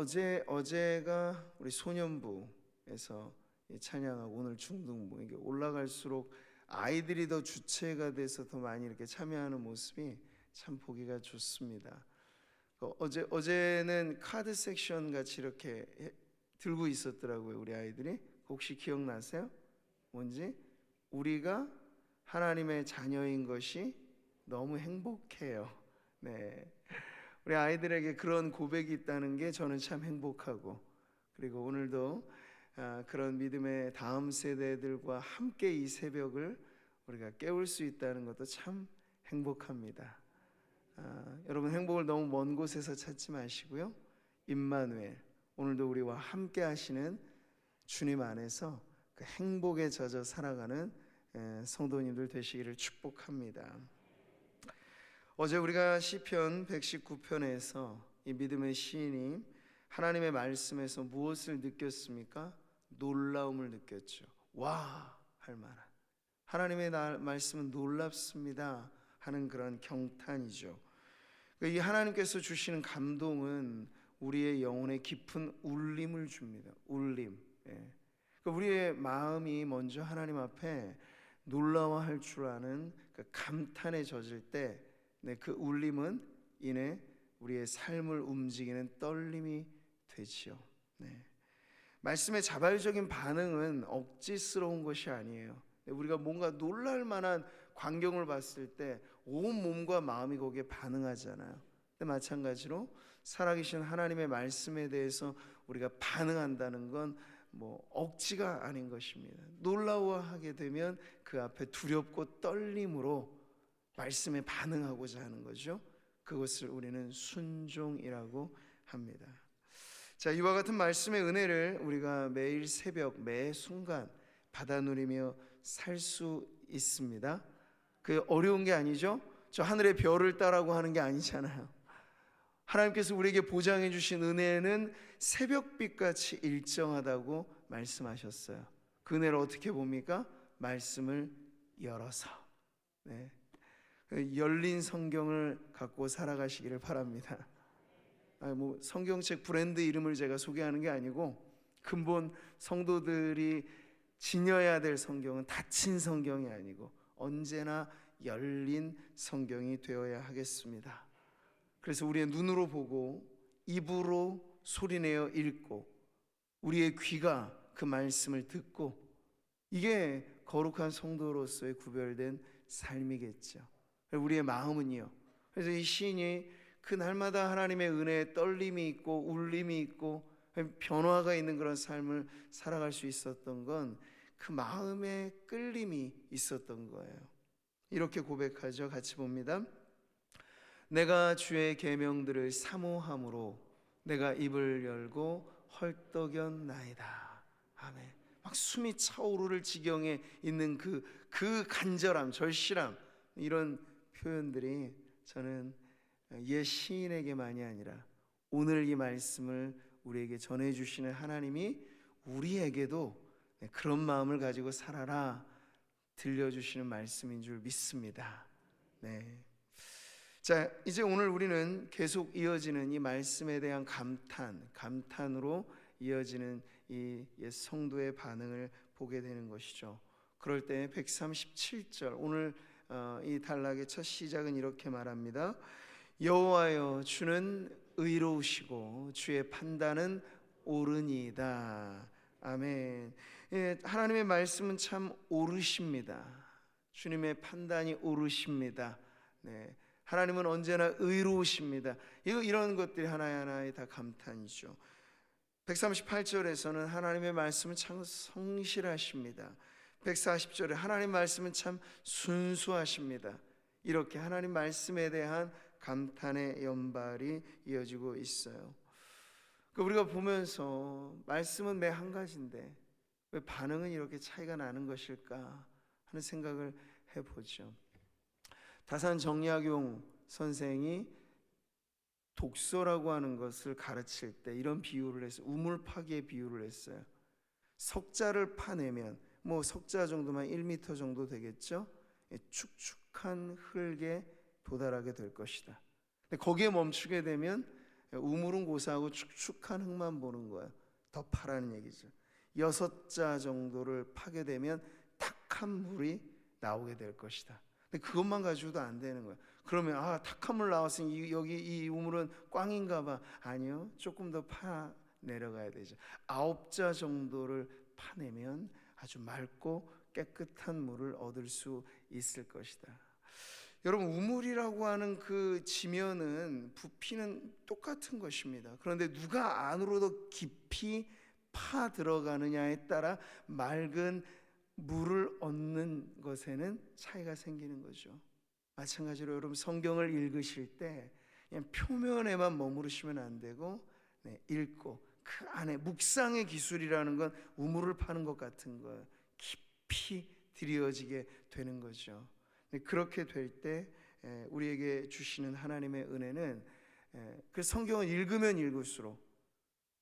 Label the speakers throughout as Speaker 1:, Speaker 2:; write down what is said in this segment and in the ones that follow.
Speaker 1: 어제 어제가 우리 소년부에서 이 찬양하고 오늘 중등부 이게 올라갈수록 아이들이 더 주체가 돼서 더 많이 이렇게 참여하는 모습이 참 보기가 좋습니다. 그 어제 어제는 카드 섹션 같이 이렇게 해- 들고 있었더라고요 우리 아이들이 혹시 기억나세요? 뭔지 우리가 하나님의 자녀인 것이 너무 행복해요. 네. 우리 아이들에게 그런 고백이 있다는 게 저는 참 행복하고 그리고 오늘도 아, 그런 믿음의 다음 세대들과 함께 이 새벽을 우리가 깨울 수 있다는 것도 참 행복합니다. 아, 여러분 행복을 너무 먼 곳에서 찾지 마시고요. 임마누엘 오늘도 우리와 함께 하시는 주님 안에서 그 행복에 젖어 살아가는 에, 성도님들 되시기를 축복합니다. 어제 우리가 시편 119편에서 이 믿음의 시인이 하나님의 말씀에서 무엇을 느꼈습니까? 놀라움을 느꼈죠. 와, 할 만한. 하나님의 나- 말씀은 놀랍습니다. 하는 그런 경탄이죠. 이 하나님께서 주시는 감동은 우리의 영혼에 깊은 울림을 줍니다. 울림. 예. 그 우리의 마음이 먼저 하나님 앞에 놀라워할 줄 아는 그 감탄에 젖을 때, 네, 그 울림은 이내 우리의 삶을 움직이는 떨림이 되지요. 네. 말씀의 자발적인 반응은 억지스러운 것이 아니에요. 네, 우리가 뭔가 놀랄 만한 광경을 봤을 때 온 몸과 마음이 거기에 반응하잖아요. 근데 마찬가지로 살아계신 하나님의 말씀에 대해서 우리가 반응한다는 건 뭐 억지가 아닌 것입니다. 놀라워하게 되면 그 앞에 두렵고 떨림으로 말씀에 반응하고자 하는 거죠. 그것을 우리는 순종이라고 합니다. 자, 이와 같은 말씀의 은혜를 우리가 매일 새벽 매 순간 받아 누리며 살 수 있습니다. 그 어려운 게 아니죠. 저 하늘의 별을 따라고 하는 게 아니잖아요. 하나님께서 우리에게 보장해 주신 은혜는 새벽빛 같이 일정하다고 말씀하셨어요. 그 은혜를 어떻게 봅니까? 말씀을 열어서. 네. 그 열린 성경을 갖고 살아가시기를 바랍니다. 아, 뭐 성경책 브랜드 이름을 제가 소개하는 게 아니고 근본 성도들이 지녀야 될 성경은 닫힌 성경이 아니고 언제나 열린 성경이 되어야 하겠습니다. 그래서 우리의 눈으로 보고 입으로 소리내어 읽고 우리의 귀가 그 말씀을 듣고 이게 거룩한 성도로서의 구별된 삶이겠죠. 우리의 마음은요. 그래서 이 시인이 그 날마다 하나님의 은혜에 떨림이 있고 울림이 있고 변화가 있는 그런 삶을 살아갈 수 있었던 건 그 마음의 끌림이 있었던 거예요. 이렇게 고백하죠. 같이 봅니다. 내가 주의 계명들을 사모함으로 내가 입을 열고 헐떡였나이다. 아멘. 막 숨이 차오르를 지경에 있는 그, 그 간절함, 절실함 이런 표현들이 저는 옛 시인에게만이 아니라 오늘 이 말씀을 우리에게 전해주시는 하나님이 우리에게도 네, 그런 마음을 가지고 살아라 들려주시는 말씀인 줄 믿습니다. 네. 자, 이제 오늘 우리는 계속 이어지는 이 말씀에 대한 감탄, 감탄으로 이어지는 이 성도의 반응을 보게 되는 것이죠. 그럴 때 137절 오늘 어, 이 단락의 첫 시작은 이렇게 말합니다. 여호와여 주는 의로우시고 주의 판단은 옳으니이다. 아멘. 예, 하나님의 말씀은 참 옳으십니다. 주님의 판단이 옳으십니다. 네. 하나님은 언제나 의로우십니다. 이런 것들이 하나하나의 다 감탄이죠. 138절에서는 하나님의 말씀은 참 성실하십니다. 140절에 하나님 말씀은 참 순수하십니다. 이렇게 하나님 말씀에 대한 감탄의 연발이 이어지고 있어요. 그 우리가 보면서 말씀은 매 한 가지인데 왜 반응은 이렇게 차이가 나는 것일까 하는 생각을 해보죠. 다산 정약용 선생이 독서라고 하는 것을 가르칠 때 이런 비유를 했어요. 우물 파기의 비유를 했어요. 석자를 파내면 뭐 석자 정도만 1m 정도 되겠죠. 예, 축축한 흙에 도달하게 될 것이다. 근데 거기에 멈추게 되면 우물은 고사하고 축축한 흙만 보는 거예요. 더 파라는 얘기죠. 여섯 자 정도를 파게 되면 탁한 물이 나오게 될 것이다. 근데 그것만 가지고도 안 되는 거예요. 그러면 아 탁한 물 나왔으니 이- 여기 이 우물은 꽝인가 봐. 아니요. 조금 더 파 내려가야 되죠. 아홉 자 정도를 파내면 아주 맑고 깨끗한 물을 얻을 수 있을 것이다. 여러분 우물이라고 하는 그 지면은 부피는 똑같은 것입니다. 그런데 누가 안으로 더 깊이 파 들어가느냐에 따라 맑은 물을 얻는 것에는 차이가 생기는 거죠. 마찬가지로 여러분 성경을 읽으실 때 그냥 표면에만 머무르시면 안 되고 네, 읽고 그 안에 묵상의 기술이라는 건 우물을 파는 것 같은 거예요. 깊이 들여지게 되는 거죠. 네, 그렇게 될 때 우리에게 주시는 하나님의 은혜는 에, 그 성경을 읽으면 읽을수록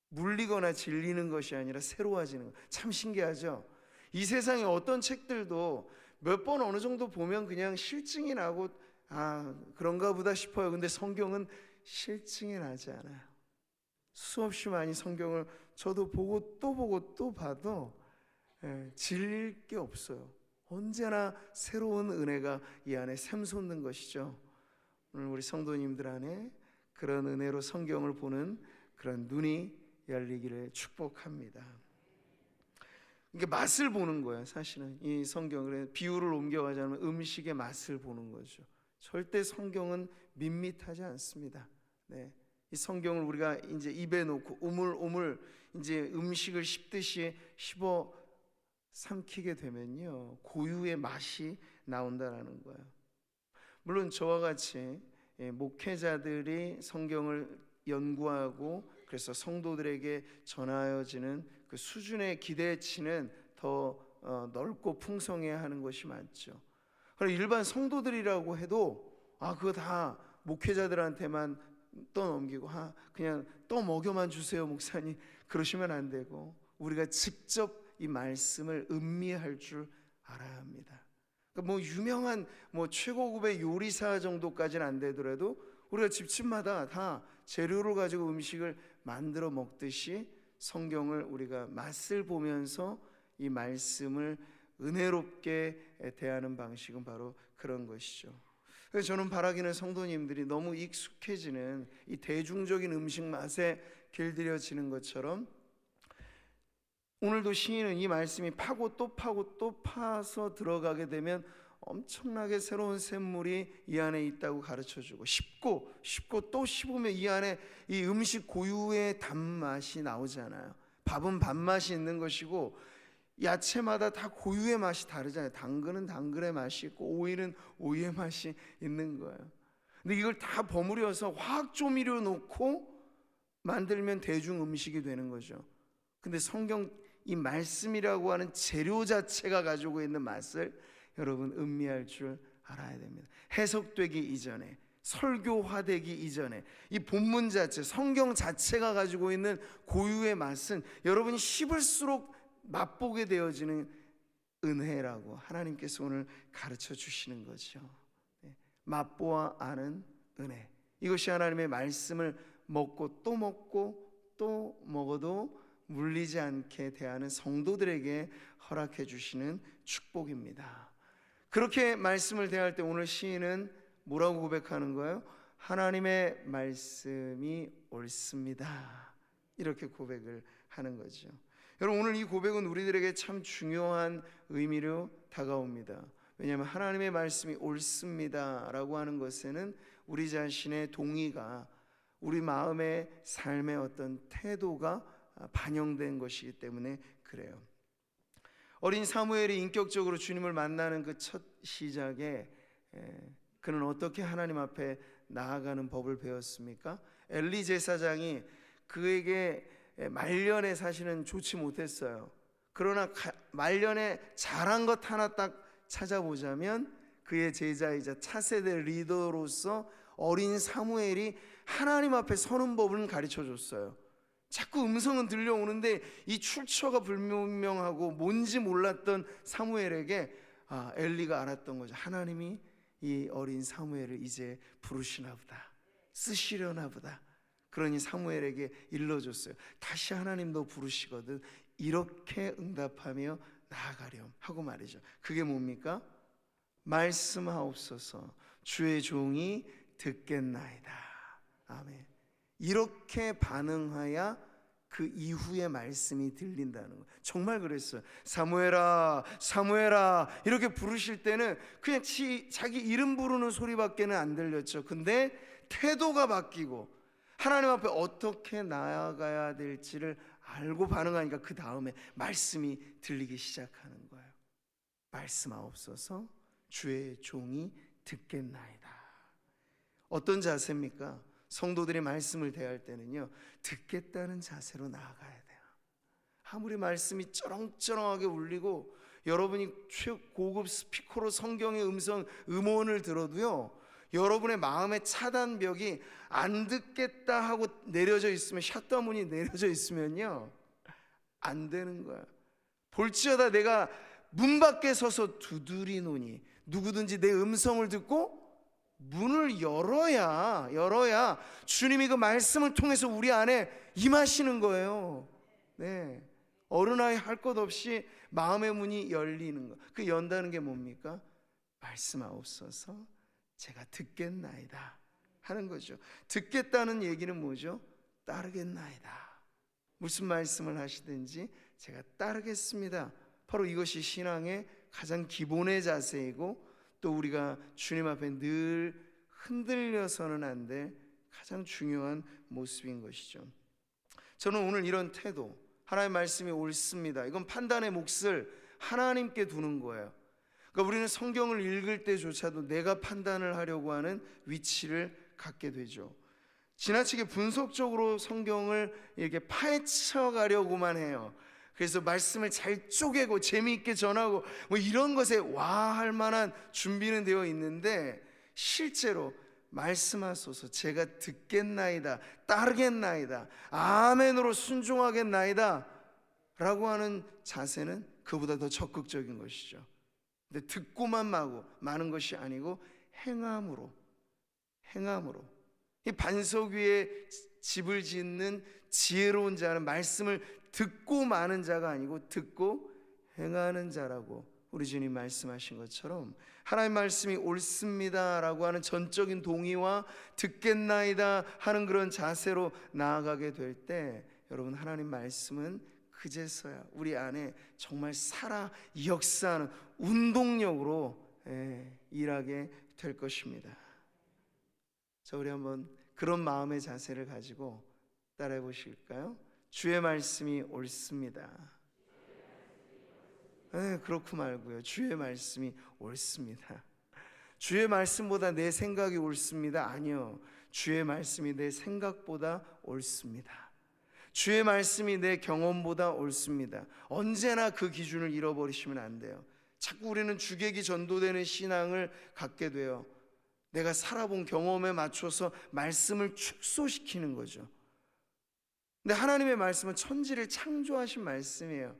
Speaker 1: 물리거나 질리는 것이 아니라 새로워지는 거. 참 신기하죠. 이 세상에 어떤 책들도 몇 번 어느 정도 보면 그냥 실증이 나고 아 그런가 보다 싶어요. 근데 성경은 실증이 나지 않아요. 수없이 많이 성경을 저도 보고 또 보고 또 봐도 예, 질릴 게 없어요. 언제나 새로운 은혜가 이 안에 샘솟는 것이죠. 오늘 우리 성도님들 안에 그런 은혜로 성경을 보는 그런 눈이 열리기를 축복합니다. 이게 맛을 보는 거예요, 사실은. 이 성경을 비유를 옮겨가자면 음식의 맛을 보는 거죠. 절대 성경은 밋밋하지 않습니다. 네. 이 성경을 우리가 이제 입에 놓고 오물오물 이제 음식을 씹듯이 씹어 삼키게 되면요 고유의 맛이 나온다라는 거예요. 물론 저와 같이 예, 목회자들이 성경을 연구하고 그래서 성도들에게 전하여지는 그 수준의 기대치는 더 어, 넓고 풍성해야 하는 것이 맞죠. 그럼 일반 성도들이라고 해도 아 그거 다 목회자들한테만 떠넘기고 아 그냥 떠 먹여만 주세요 목사님 그러시면 안 되고 우리가 직접 이 말씀을 음미할 줄 알아야 합니다. 그러니까 뭐 유명한 뭐 최고급의 요리사 정도까지는 안 되더라도 우리가 집집마다 다 재료를 가지고 음식을 만들어 먹듯이 성경을 우리가 맛을 보면서 이 말씀을 은혜롭게 대하는 방식은 바로 그런 것이죠. 그래서 저는 바라기는 성도님들이 너무 익숙해지는 이 대중적인 음식 맛에 길들여지는 것처럼 오늘도 시인은 이 말씀이 파고 또 파고 또 파서 들어가게 되면 엄청나게 새로운 샘물이 이 안에 있다고 가르쳐 주고 씹고 씹고 또 씹으면 이 안에 이 음식 고유의 단맛이 나오잖아요. 밥은 밥맛이 있는 것이고 야채마다 다 고유의 맛이 다르잖아요. 당근은 당근의 맛이 있고 오이는 오이의 맛이 있는 거예요. 근데 이걸 다 버무려서 화학 조미료 넣고 만들면 대중 음식이 되는 거죠. 근데 성경 이 말씀이라고 하는 재료 자체가 가지고 있는 맛을 여러분 음미할 줄 알아야 됩니다. 해석되기 이전에 설교화되기 이전에 이 본문 자체 성경 자체가 가지고 있는 고유의 맛은 여러분이 씹을수록 맛보게 되어지는 은혜라고 하나님께서 오늘 가르쳐 주시는 거죠. 네. 맛보아 아는 은혜. 이것이 하나님의 말씀을 먹고 또 먹고 또 먹어도 물리지 않게 대하는 성도들에게 허락해 주시는 축복입니다. 그렇게 말씀을 대할 때 오늘 시인은 뭐라고 고백하는 거예요? 하나님의 말씀이 옳습니다. 이렇게 고백을 하는 거죠. 여러분 오늘 이 고백은 우리들에게 참 중요한 의미로 다가옵니다. 왜냐하면 하나님의 말씀이 옳습니다라고 하는 것에는 우리 자신의 동의가 우리 마음의 삶의 어떤 태도가 반영된 것이기 때문에 그래요. 어린 사무엘이 인격적으로 주님을 만나는 그 첫 시작에 그는 어떻게 하나님 앞에 나아가는 법을 배웠습니까? 엘리 제사장이 그에게 말년에 사실은 좋지 못했어요. 그러나 말년에 잘한 것 하나 딱 찾아보자면 그의 제자이자 차세대 리더로서 어린 사무엘이 하나님 앞에 서는 법을 가르쳐 줬어요. 자꾸 음성은 들려오는데 이 출처가 불분명하고 뭔지 몰랐던 사무엘에게 아, 엘리가 알았던 거죠. 하나님이 이 어린 사무엘을 이제 부르시나 보다. 쓰시려나 보다. 그러니 사무엘에게 일러줬어요. 다시 하나님도 부르시거든 이렇게 응답하며 나아가렴 하고 말이죠. 그게 뭡니까? 말씀하옵소서 주의 종이 듣겠나이다. 아멘. 이렇게 반응하야 그 이후의 말씀이 들린다는 거예요. 정말 그랬어요. 사무엘아, 사무엘아 이렇게 부르실 때는 그냥 지, 자기 이름 부르는 소리밖에는 안 들렸죠. 근데 태도가 바뀌고 하나님 앞에 어떻게 나아가야 될지를 알고 반응하니까 그 다음에 말씀이 들리기 시작하는 거예요. 말씀하옵소서 주의 종이 듣겠나이다. 어떤 자세입니까? 성도들이 말씀을 대할 때는요 듣겠다는 자세로 나아가야 돼요. 아무리 말씀이 쩌렁쩌렁하게 울리고 여러분이 최고급 스피커로 성경의 음성 음원을 들어도요 여러분의 마음의 차단벽이 안 듣겠다 하고 내려져 있으면 샷다문이 내려져 있으면요 안 되는 거야. 볼지어다 내가 문 밖에 서서 두드리노니 누구든지 내 음성을 듣고 문을 열어야 열어야 주님이 그 말씀을 통해서 우리 안에 임하시는 거예요. 네. 어른아이 할 것 없이 마음의 문이 열리는 거. 그 연다는 게 뭡니까? 말씀 하옵소서 제가 듣겠나이다 하는 거죠. 듣겠다는 얘기는 뭐죠? 따르겠나이다. 무슨 말씀을 하시든지 제가 따르겠습니다. 바로 이것이 신앙의 가장 기본의 자세이고 또 우리가 주님 앞에 늘 흔들려서는 안 될 가장 중요한 모습인 것이죠. 저는 오늘 이런 태도, 하나님의 말씀이 옳습니다. 이건 판단의 몫을 하나님께 두는 거예요. 그러니까 우리는 성경을 읽을 때조차도 내가 판단을 하려고 하는 위치를 갖게 되죠. 지나치게 분석적으로 성경을 이렇게 파헤쳐 가려고만 해요. 그래서 말씀을 잘 쪼개고 재미있게 전하고 뭐 이런 것에 와 할 만한 준비는 되어 있는데 실제로 말씀하소서 제가 듣겠나이다 따르겠나이다 아멘으로 순종하겠나이다 라고 하는 자세는 그보다 더 적극적인 것이죠 근데 듣고만 마고 마는 것이 아니고 행함으로 행함으로. 이 반석 위에 집을 짓는 지혜로운 자는 말씀을 듣고 마는 자가 아니고 듣고 행하는 자라고 우리 주님 말씀하신 것처럼 하나님 말씀이 옳습니다라고 하는 전적인 동의와 듣겠나이다 하는 그런 자세로 나아가게 될 때 여러분 하나님 말씀은 그제서야 우리 안에 정말 살아 역사하는 운동력으로 예, 일하게 될 것입니다. 자 우리 한번 그런 마음의 자세를 가지고 따라해 보실까요? 주의 말씀이 옳습니다. 네, 그렇고 말고요. 주의 말씀이 옳습니다. 주의 말씀보다 내 생각이 옳습니다. 아니요. 주의 말씀이 내 생각보다 옳습니다. 주의 말씀이 내 경험보다 옳습니다. 언제나 그 기준을 잃어버리시면 안 돼요. 자꾸 우리는 주객이 전도되는 신앙을 갖게 돼요. 내가 살아본 경험에 맞춰서 말씀을 축소시키는 거죠. 근데 하나님의 말씀은 천지를 창조하신 말씀이에요.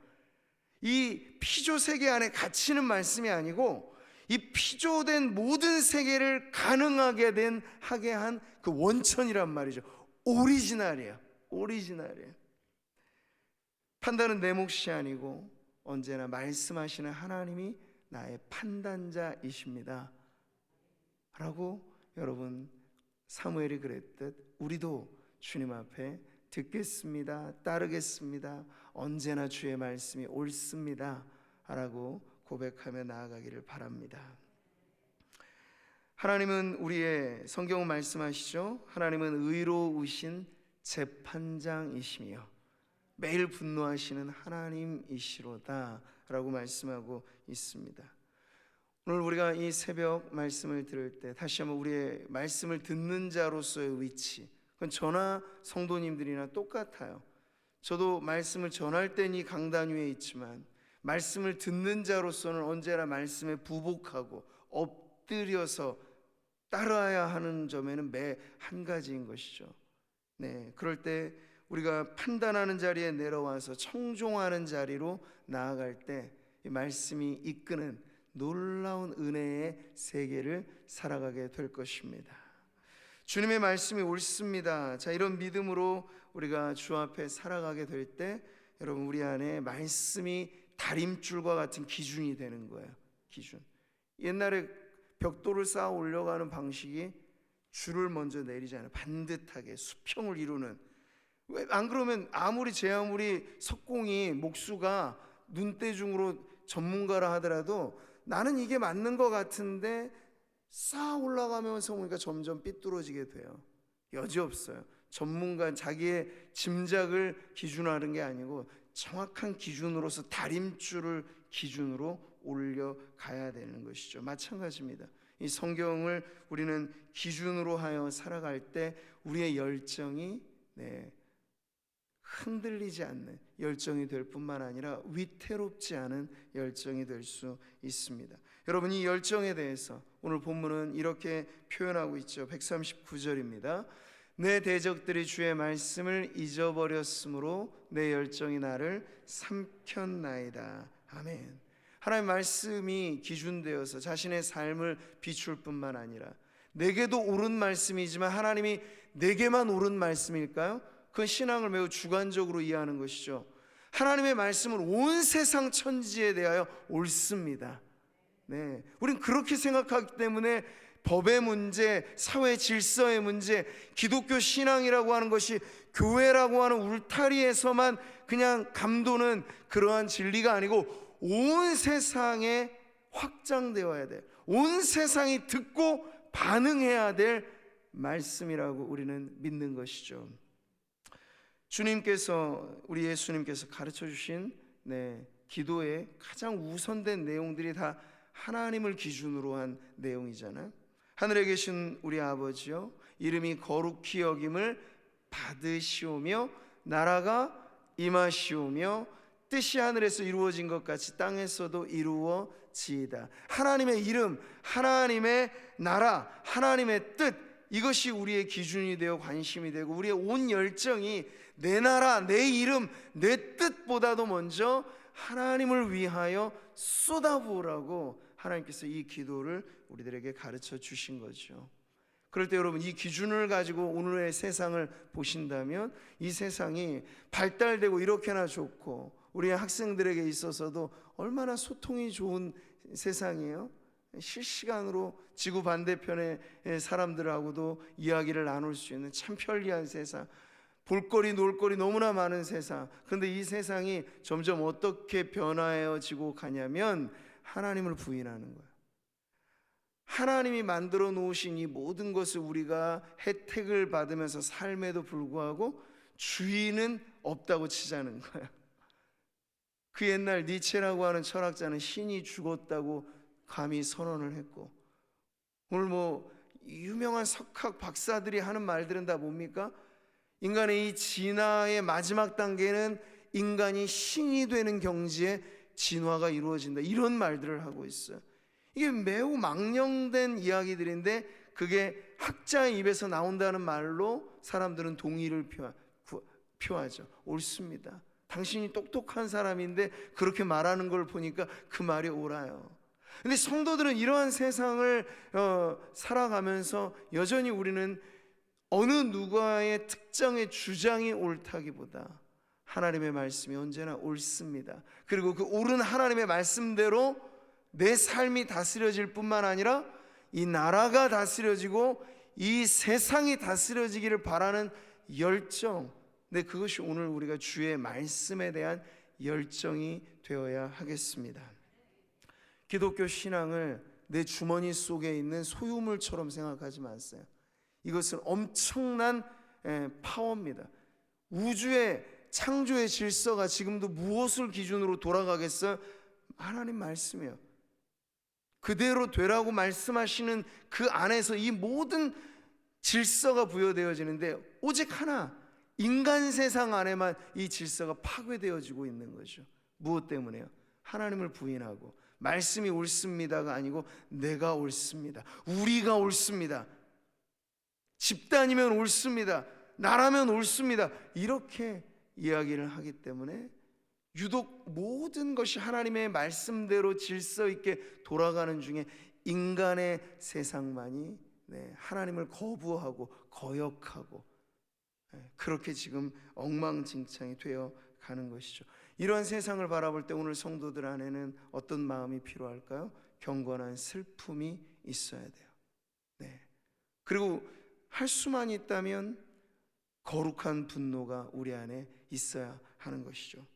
Speaker 1: 이 피조 세계 안에 갇히는 말씀이 아니고 이 피조된 모든 세계를 가능하게 된 하게 한 그 원천이란 말이죠. 오리지널이에요. 오리지널이에요. 판단은 내 몫이 아니고 언제나 말씀하시는 하나님이 나의 판단자이십니다. 라고 여러분 사무엘이 그랬듯 우리도 주님 앞에 듣겠습니다. 따르겠습니다. 언제나 주의 말씀이 옳습니다. 라고 고백하며 나아가기를 바랍니다. 하나님은 우리의 성경 말씀하시죠. 하나님은 의로우신 재판장이시며 매일 분노하시는 하나님이시로다라고 말씀하고 있습니다. 오늘 우리가 이 새벽 말씀을 들을 때 다시 한번 우리의 말씀을 듣는 자로서의 위치 그건 저나 성도님들이나 똑같아요. 저도 말씀을 전할 땐 이 강단 위에 있지만 말씀을 듣는 자로서는 언제나 말씀에 부복하고 엎드려서 따라야 하는 점에는 매 한 가지인 것이죠. 네, 그럴 때 우리가 판단하는 자리에 내려와서 청종하는 자리로 나아갈 때이 말씀이 이끄는 놀라운 은혜의 세계를 살아가게 될 것입니다. 주님의 말씀이 옳습니다. 자, 이런 믿음으로 우리가 주 앞에 살아가게 될 때 여러분 우리 안에 말씀이 다림줄과 같은 기준이 되는 거예요. 기준. 옛날에 벽돌을 쌓아 올려가는 방식이 줄을 먼저 내리잖아요. 반듯하게 수평을 이루는. 왜 안 그러면 아무리 제 아무리 석공이 목수가 눈대중으로 전문가라 하더라도 나는 이게 맞는 것 같은데 쌓아 올라가면서 보니까 점점 삐뚤어지게 돼요. 여지 없어요. 전문가 자기의 짐작을 기준하는 게 아니고 정확한 기준으로서 다림줄을 기준으로 올려 가야 되는 것이죠. 마찬가지입니다. 이 성경을 우리는 기준으로 하여 살아갈 때 우리의 열정이 네, 흔들리지 않는 열정이 될 뿐만 아니라 위태롭지 않은 열정이 될 수 있습니다. 여러분 이 열정에 대해서 오늘 본문은 이렇게 표현하고 있죠. 139절입니다. 내 대적들이 주의 말씀을 잊어버렸으므로 내 열정이 나를 삼켰나이다. 아멘. 하나님 말씀이 기준되어서 자신의 삶을 비출 뿐만 아니라 내게도 옳은 말씀이지만 하나님이 내게만 옳은 말씀일까요? 그 신앙을 매우 주관적으로 이해하는 것이죠. 하나님의 말씀은 온 세상 천지에 대하여 옳습니다. 네. 우린 그렇게 생각하기 때문에 법의 문제, 사회 질서의 문제, 기독교 신앙이라고 하는 것이 교회라고 하는 울타리에서만 그냥 감도는 그러한 진리가 아니고 온 세상에 확장되어야 돼. 온 세상이 듣고 반응해야 될 말씀이라고 우리는 믿는 것이죠. 주님께서 우리 예수님께서 가르쳐 주신 네, 기도의 가장 우선된 내용들이 다 하나님을 기준으로 한 내용이잖아요. 하늘에 계신 우리 아버지요 이름이 거룩히 여김을 받으시오며 나라가 임하시오며 뜻이 하늘에서 이루어진 것 같이 땅에서도 이루어지이다. 하나님의 이름, 하나님의 나라, 하나님의 뜻 이것이 우리의 기준이 되어 관심이 되고 우리의 온 열정이 내 나라, 내 이름, 내 뜻보다도 먼저 하나님을 위하여 쏟아부으라고 하나님께서 이 기도를 우리들에게 가르쳐 주신 거죠. 그럴 때 여러분 이 기준을 가지고 오늘의 세상을 보신다면 이 세상이 발달되고 이렇게나 좋고 우리 학생들에게 있어서도 얼마나 소통이 좋은 세상이에요. 실시간으로 지구 반대편의 사람들하고도 이야기를 나눌 수 있는 참 편리한 세상. 볼거리 놀거리 너무나 많은 세상. 그런데 이 세상이 점점 어떻게 변화해지고 가냐면 하나님을 부인하는 거예요. 하나님이 만들어 놓으신 이 모든 것을 우리가 혜택을 받으면서 삶에도 불구하고 주인은 없다고 치자는 거야. 그 옛날 니체라고 하는 철학자는 신이 죽었다고 감히 선언을 했고 오늘 뭐 유명한 석학 박사들이 하는 말들은 다 뭡니까? 인간의 이 진화의 마지막 단계는 인간이 신이 되는 경지에 진화가 이루어진다. 이런 말들을 하고 있어요. 이게 매우 망령된 이야기들인데 그게 학자의 입에서 나온다는 말로 사람들은 동의를 표하, 표하죠. 옳습니다. 당신이 똑똑한 사람인데 그렇게 말하는 걸 보니까 그 말이 옳아요. 근데 성도들은 이러한 세상을 어, 살아가면서 여전히 우리는 어느 누가의 특정의 주장이 옳다기보다 하나님의 말씀이 언제나 옳습니다. 그리고 그 옳은 하나님의 말씀대로 내 삶이 다스려질 뿐만 아니라 이 나라가 다스려지고 이 세상이 다스려지기를 바라는 열정. 네, 그것이 오늘 우리가 주의 말씀에 대한 열정이 되어야 하겠습니다. 기독교 신앙을 내 주머니 속에 있는 소유물처럼 생각하지 마세요. 이것은 엄청난 파워입니다. 우주의 창조의 질서가 지금도 무엇을 기준으로 돌아가겠어요? 하나님 말씀이에요. 그대로 되라고 말씀하시는 그 안에서 이 모든 질서가 부여되어지는데 오직 하나 인간 세상 안에만 이 질서가 파괴되어지고 있는 거죠. 무엇 때문에요? 하나님을 부인하고 말씀이 옳습니다가 아니고 내가 옳습니다. 우리가 옳습니다. 집단이면 옳습니다. 나라면 옳습니다. 이렇게 이야기를 하기 때문에 유독 모든 것이 하나님의 말씀대로 질서 있게 돌아가는 중에 인간의 세상만이 네, 하나님을 거부하고 거역하고 네, 그렇게 지금 엉망진창이 되어 가는 것이죠. 이러한 세상을 바라볼 때 오늘 성도들 안에는 어떤 마음이 필요할까요? 경건한 슬픔이 있어야 돼요. 네. 그리고 할 수만 있다면 거룩한 분노가 우리 안에 있어야 하는 것이죠.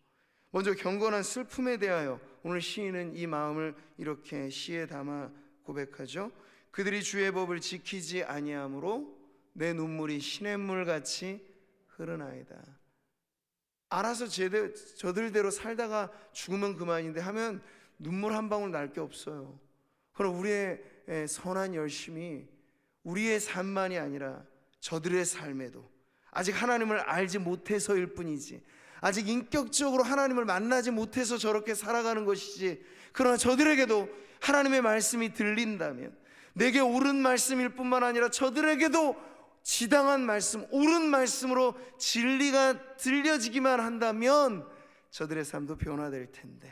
Speaker 1: 먼저 경건한 슬픔에 대하여 오늘 시인은 이 마음을 이렇게 시에 담아 고백하죠. 그들이 주의 법을 지키지 아니하므로 내 눈물이 시냇물 같이 흐르나이다. 알아서 제대, 저들대로 살다가 죽으면 그만인데 하면 눈물 한 방울 날 게 없어요. 그럼 우리의 에, 선한 열심이 우리의 삶만이 아니라 저들의 삶에도 아직 하나님을 알지 못해서일 뿐이지 아직 인격적으로 하나님을 만나지 못해서 저렇게 살아가는 것이지 그러나 저들에게도 하나님의 말씀이 들린다면 내게 옳은 말씀일 뿐만 아니라 저들에게도 지당한 말씀, 옳은 말씀으로 진리가 들려지기만 한다면 저들의 삶도 변화될 텐데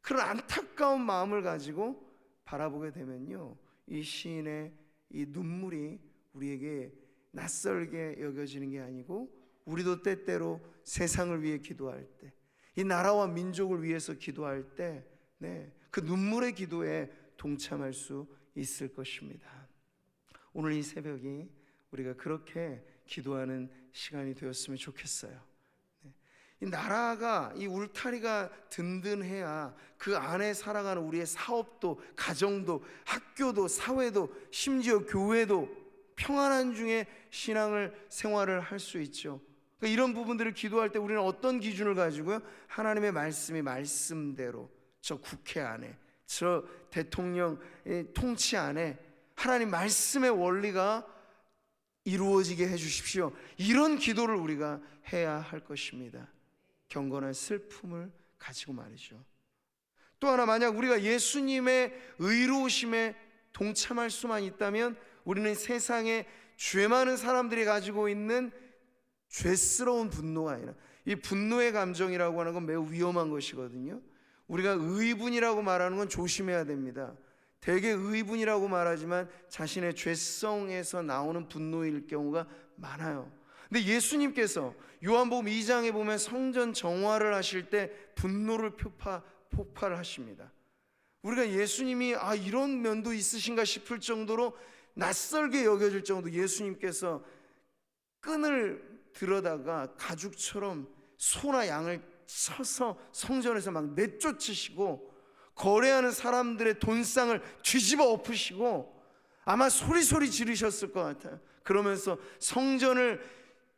Speaker 1: 그런 안타까운 마음을 가지고 바라보게 되면요 이 시인의 이 눈물이 우리에게 낯설게 여겨지는 게 아니고 우리도 때때로 세상을 위해 기도할 때, 이 나라와 민족을 위해서 기도할 때, 네, 그 눈물의 기도에 동참할 수 있을 것입니다. 오늘 이 새벽이 우리가 그렇게 기도하는 시간이 되었으면 좋겠어요. 네. 이 나라가 이 울타리가 든든해야 그 안에 살아가는 우리의 사업도 가정도 학교도 사회도 심지어 교회도 평안한 중에 신앙을 생활을 할 수 있죠. 그러니까 이런 부분들을 기도할 때 우리는 어떤 기준을 가지고요? 하나님의 말씀이 말씀대로 저 국회 안에 저 대통령 통치 안에 하나님 말씀의 원리가 이루어지게 해 주십시오. 이런 기도를 우리가 해야 할 것입니다. 경건한 슬픔을 가지고 말이죠. 또 하나 만약 우리가 예수님의 의로우심에 동참할 수만 있다면 우리는 세상에 죄 많은 사람들이 가지고 있는 죄스러운 분노가 아니라 이 분노의 감정이라고 하는 건 매우 위험한 것이거든요. 우리가 의분이라고 말하는 건 조심해야 됩니다. 대개 의분이라고 말하지만 자신의 죄성에서 나오는 분노일 경우가 많아요. 근데 예수님께서 요한복음 2장에 보면 성전 정화를 하실 때 분노를 표파 폭발을 하십니다. 우리가 예수님이 아 이런 면도 있으신가 싶을 정도로 낯설게 여겨질 정도 예수님께서 끈을 들어다가 가죽처럼 소나 양을 쳐서 성전에서 막 내쫓으시고 거래하는 사람들의 돈상을 뒤집어 엎으시고 아마 소리소리 지르셨을 것 같아요. 그러면서 성전을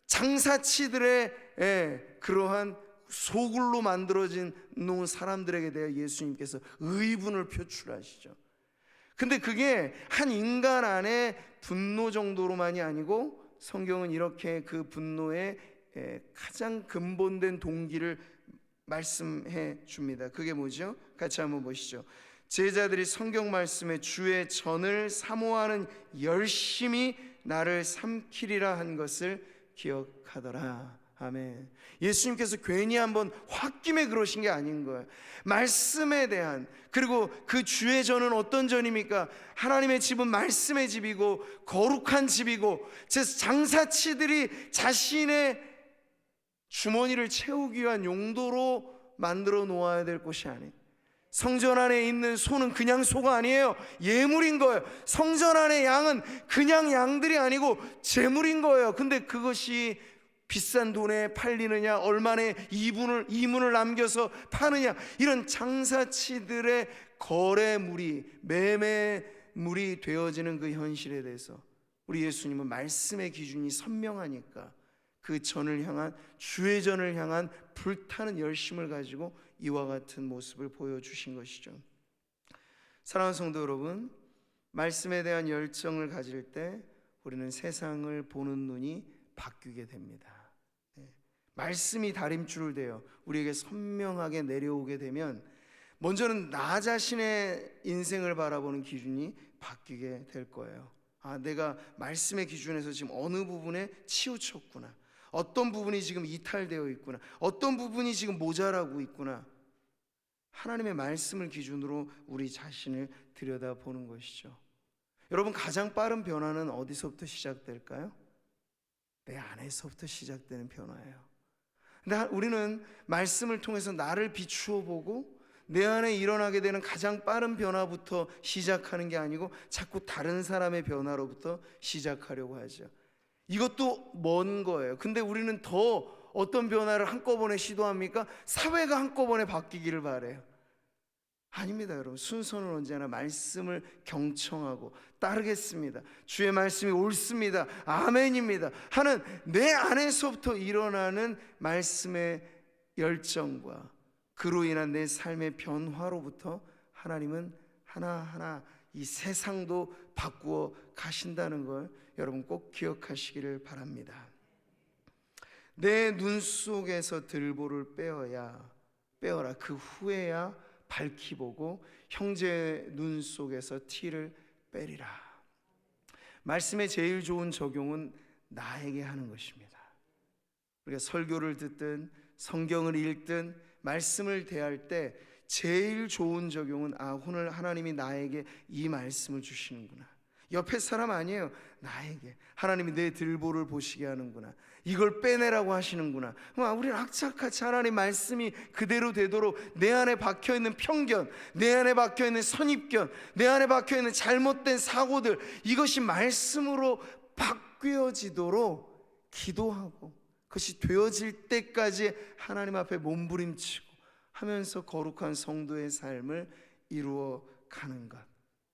Speaker 1: 장사치들의 예, 그러한 소굴로 만들어진 놓은 사람들에게 대해 예수님께서 의분을 표출하시죠. 근데 그게 한 인간 안에 분노 정도로만이 아니고 성경은 이렇게 그 분노의 예, 가장 근본된 동기를 말씀해 줍니다. 그게 뭐죠? 같이 한번 보시죠. 제자들이 성경 말씀에 주의 전을 사모하는 열심히 나를 삼키리라 한 것을 기억하더라. 아멘. 예수님께서 괜히 한번 홧김에 그러신 게 아닌 거예요. 말씀에 대한 그리고 그 주의 전은 어떤 전입니까? 하나님의 집은 말씀의 집이고 거룩한 집이고 제 장사치들이 자신의 주머니를 채우기 위한 용도로 만들어 놓아야 될 곳이 아닌 성전 안에 있는 소는 그냥 소가 아니에요. 예물인 거예요. 성전 안의 양은 그냥 양들이 아니고 재물인 거예요. 근데 그것이 비싼 돈에 팔리느냐, 얼마의 이분을 이문을 남겨서 파느냐 이런 장사치들의 거래물이 매매물이 되어지는 그 현실에 대해서 우리 예수님은 말씀의 기준이 선명하니까 그 전을 향한 주의 전을 향한 불타는 열심을 가지고 이와 같은 모습을 보여주신 것이죠. 사랑하는 성도 여러분, 말씀에 대한 열정을 가질 때 우리는 세상을 보는 눈이 바뀌게 됩니다. 네. 말씀이 다림줄을 대어 우리에게 선명하게 내려오게 되면 먼저는 나 자신의 인생을 바라보는 기준이 바뀌게 될 거예요. 아, 내가 말씀의 기준에서 지금 어느 부분에 치우쳤구나. 어떤 부분이 지금 이탈되어 있구나. 어떤 부분이 지금 모자라고 있구나. 하나님의 말씀을 기준으로 우리 자신을 들여다보는 것이죠. 여러분 가장 빠른 변화는 어디서부터 시작될까요? 내 안에서부터 시작되는 변화예요. 근데 하- 우리는 말씀을 통해서 나를 비추어 보고 내 안에 일어나게 되는 가장 빠른 변화부터 시작하는 게 아니고 자꾸 다른 사람의 변화로부터 시작하려고 하죠. 이것도 먼 거예요. 근데 우리는 더 어떤 변화를 한꺼번에 시도합니까? 사회가 한꺼번에 바뀌기를 바래요. 아닙니다, 여러분. 순서는 언제나 말씀을 경청하고 따르겠습니다. 주의 말씀이 옳습니다. 아멘입니다. 하는 내 안에서부터 일어나는 말씀의 열정과 그로 인한 내 삶의 변화로부터 하나님은 하나하나 이 세상도 바꾸어 가신다는 걸 여러분 꼭 기억하시기를 바랍니다. 내 눈 속에서 들보를 빼어야 빼어라 그 후에야 밝히 보고 형제 눈 속에서 티를 빼리라. 말씀의 제일 좋은 적용은 나에게 하는 것입니다. 우리가 설교를 듣든 성경을 읽든 말씀을 대할 때 제일 좋은 적용은 아 오늘 하나님이 나에게 이 말씀을 주시는구나. 옆에 사람 아니에요. 나에게 하나님이 내 들보를 보시게 하는구나. 이걸 빼내라고 하시는구나. 아, 우리는 악착같이 하나님 말씀이 그대로 되도록 내 안에 박혀 있는 편견, 내 안에 박혀 있는 선입견, 내 안에 박혀 있는 잘못된 사고들 이것이 말씀으로 바뀌어지도록 기도하고 그것이 되어질 때까지 하나님 앞에 몸부림치고 하면서 거룩한 성도의 삶을 이루어 가는 것.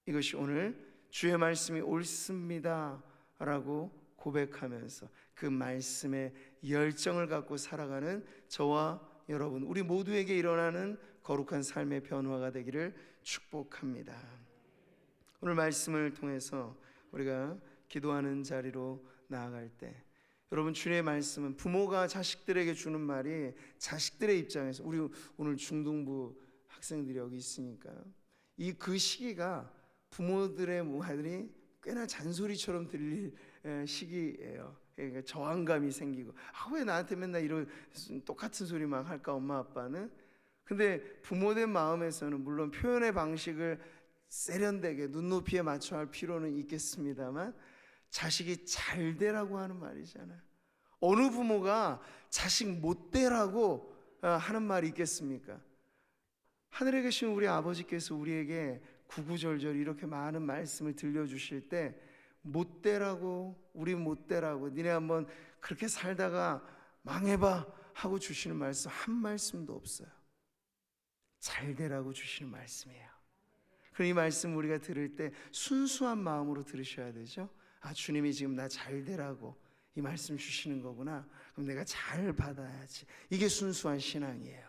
Speaker 1: 이것이 오늘 주의 말씀이 옳습니다 라고 고백하면서 그 말씀의 열정을 갖고 살아가는 저와 여러분 우리 모두에게 일어나는 거룩한 삶의 변화가 되기를 축복합니다. 오늘 말씀을 통해서 우리가 기도하는 자리로 나아갈 때 여러분 주의 말씀은 부모가 자식들에게 주는 말이 자식들의 입장에서 우리 오늘 중등부 학생들이 여기 있으니까 이그 시기가 부모들의 말이 꽤나 잔소리처럼 들릴 에, 시기예요. 그러니까 저항감이 생기고 아 왜 나한테 맨날 이런 똑같은 소리만 할까 엄마 아빠는 근데 부모된 마음에서는 물론 표현의 방식을 세련되게 눈높이에 맞춰 할 필요는 있겠습니다만 자식이 잘 되라고 하는 말이잖아요. 어느 부모가 자식 못 되라고 어, 하는 말이 있겠습니까? 하늘에 계신 우리 아버지께서 우리에게 구구절절 이렇게 많은 말씀을 들려주실 때 못되라고 우리 못되라고 니네 한번 그렇게 살다가 망해봐 하고 주시는 말씀 한 말씀도 없어요. 잘 되라고 주시는 말씀이에요. 그럼 이 말씀 우리가 들을 때 순수한 마음으로 들으셔야 되죠. 아 주님이 지금 나 잘 되라고 이 말씀 주시는 거구나. 그럼 내가 잘 받아야지. 이게 순수한 신앙이에요.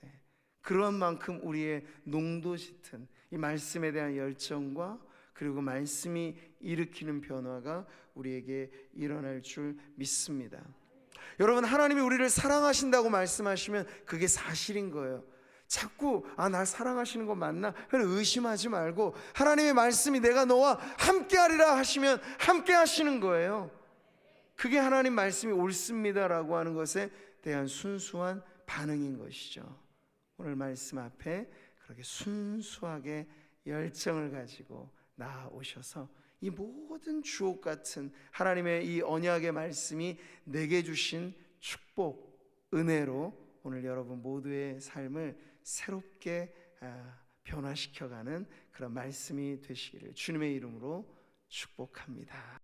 Speaker 1: 네. 그런 만큼 우리의 농도 짙은 이 말씀에 대한 열정과 그리고 말씀이 일으키는 변화가 우리에게 일어날 줄 믿습니다. 여러분 하나님이 우리를 사랑하신다고 말씀하시면 그게 사실인 거예요. 자꾸 아 날 사랑하시는 거 맞나? 의심하지 말고 하나님의 말씀이 내가 너와 함께하리라 하시면 함께 하시는 거예요. 그게 하나님 말씀이 옳습니다라고 하는 것에 대한 순수한 반응인 것이죠. 오늘 말씀 앞에 그렇게 순수하게 열정을 가지고 나오셔서 이 모든 주옥 같은 하나님의 이 언약의 말씀이 내게 주신 축복, 은혜로 오늘 여러분 모두의 삶을 새롭게 아, 변화시켜가는 그런 말씀이 되시기를 주님의 이름으로 축복합니다.